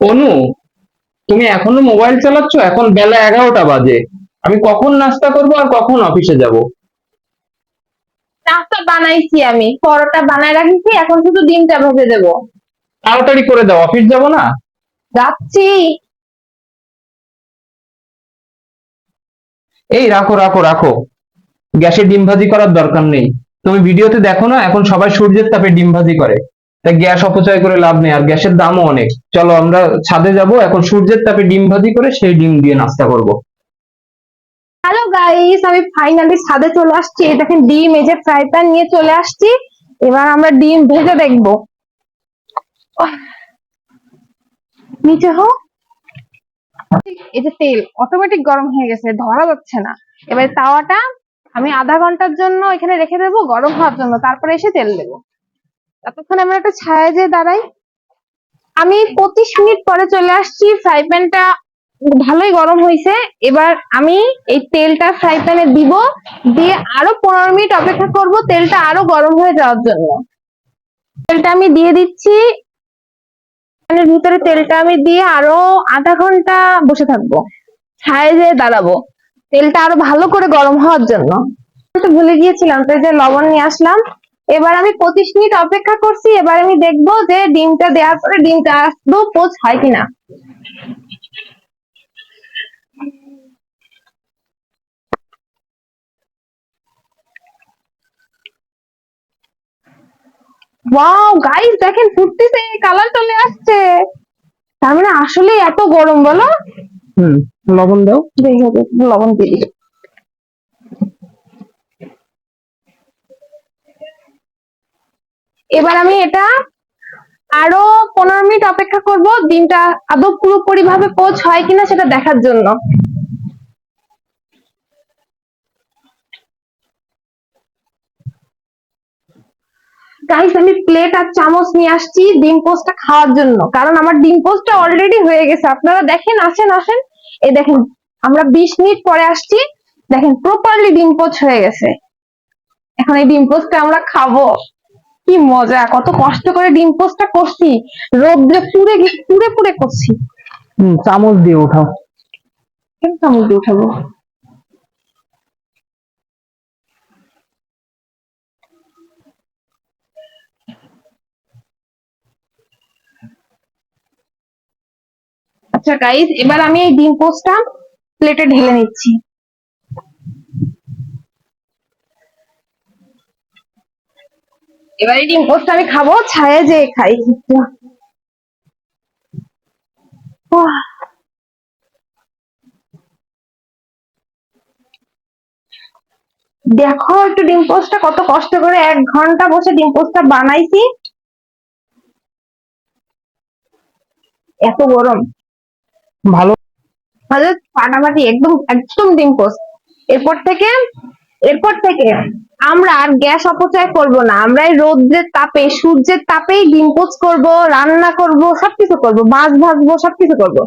অনু তুমি এখনও মোবাইল চালাচ্ছ? এখন বেলা এগারোটা বাজে। আমি কখন নাস্তা করব আর কখন অফিসে যাব? নাস্তা বানাইছি আমি। পরোটা বানায় রাখছি এখন শুধু ডিমটা ভেজে দেবো। তাড়াতাড়ি করে দাও অফিস যাব না? যাচ্ছি। এই রাখো রাখো রাখো। গ্যাসে ডিম ভাজি করার দরকার নেই। তুমি ভিডিওতে দেখো না এখন সবাই সূর্যের তাপে ডিম ভাজি করে। গ্যাস অপচয় করে লাভ নেই, আর গ্যাসের দামও অনেক। চলো আমরা ছাদে যাব, এখন সূর্যের তাপে ডিম ভাজি করে সেই ডিম দিয়ে নাস্তা করব। হ্যালো গাইস আমি ফাইনালি ছাদে চলে আসছি। দেখেন ডিম, এই যে ফ্রাই প্যান নিয়ে চলে আসছি। এবার আমরা ডিম ভেজে দেখব। নিচে হো এই তেল অটোমেটিক গরম হয়ে গেছে, ধরা যাচ্ছে না। এবার তাওয়াটা আমি আধা ঘণ্টার জন্য এখানে রেখে দেবো, গরম হওয়ার জন্য। তারপরে এসে তেল দেবো। ততক্ষণ আমরা একটা ছায়া যে দাঁড়াই। আমি পঁচিশ মিনিট পরে চলে আসছি। ফ্রাই প্যানটা ভালোই গরম হয়েছে। এবার আমি এই তেলটা ফ্রাই প্যানে দিব। দিয়ে আরও পনেরো মিনিট অপেক্ষা করব তেলটা আরও গরম হয়ে যাওয়ার জন্য। তেলটা আমি দিয়ে দিচ্ছি। ভিতরে তেলটা আমি দিয়ে আরও আধা ঘণ্টা বসে থাকব। ছায়ে যেয়ে দাঁড়াবো। তেলটা আরও ভালো করে গরম হওয়ার জন্য। ভুলে গিয়েছিলাম তো যে লবণ নিয়ে আসলাম। এবার আমি পঁচিশ মিনিট অপেক্ষা করছি এবার আমি দেখব যে ডিমটা দেওয়ার পরে ডিমটা আসব পোচ হয় কিনা। ওয়াও গাইস দেখেন ফুটতেছে কালার চলে আসছে। তার মানে আসলে এত গরম বলো? হুম লবণ দাও। দেখো লবণ দিয়ে দিই। এবার আমি এটা আরও পনেরো মিনিট অপেক্ষা করব। ডিমটা আদৌ পুরোপুরি ভাবে পোচ হয় কিনা সেটা দেখার জন্য। গাইস আমি প্লেট আর চামচ নিয়ে আসছি ডিম পোস্টটা খাওয়ার জন্য। কারণ আমার ডিম পোস্টটা অলরেডি হয়ে গেছে। আপনারা দেখেন, আসেন আসেন। এই দেখেন, আমরা বিশ মিনিট পরে আসছি। দেখেন প্রপারলি ডিম পোস্ট হয়ে গেছে। এখন এই ডিম পোস্টটা আমরা খাব। কি মজা কত কষ্ট করে ডিম পোস্টটা করছি। রোদ্রে পুড়ে গিয়ে পুড়ে পুড়ে করছি। হুম চামচ দিয়ে ওঠাও কেন চামচ দিয়ে উঠাবো? আচ্ছা গাইস এবার আমি এই ডিম পোস্টটা প্লেটে ঢেলে নিচ্ছি। এবার ডিম পোস্ট আমি খাব ছায়া যে খাই। দেখো একটু ডিম পোস্টটা কত কষ্ট করে এক ঘণ্টা বসে ডিম পোস্টটা বানাইছি। এত গরম। ভালো। ফাটাফাটি একদম একদম ডিম পোস্ট এরপর থেকে এরপর থেকে আমরা আর গ্যাস অপচয় করব না আমরা রোদ্রের তাপে, সূর্যের তাপেই ডিম পোচ করব, রান্না করব, সবকিছু করব, মাছ ভাজবো, সবকিছু করব।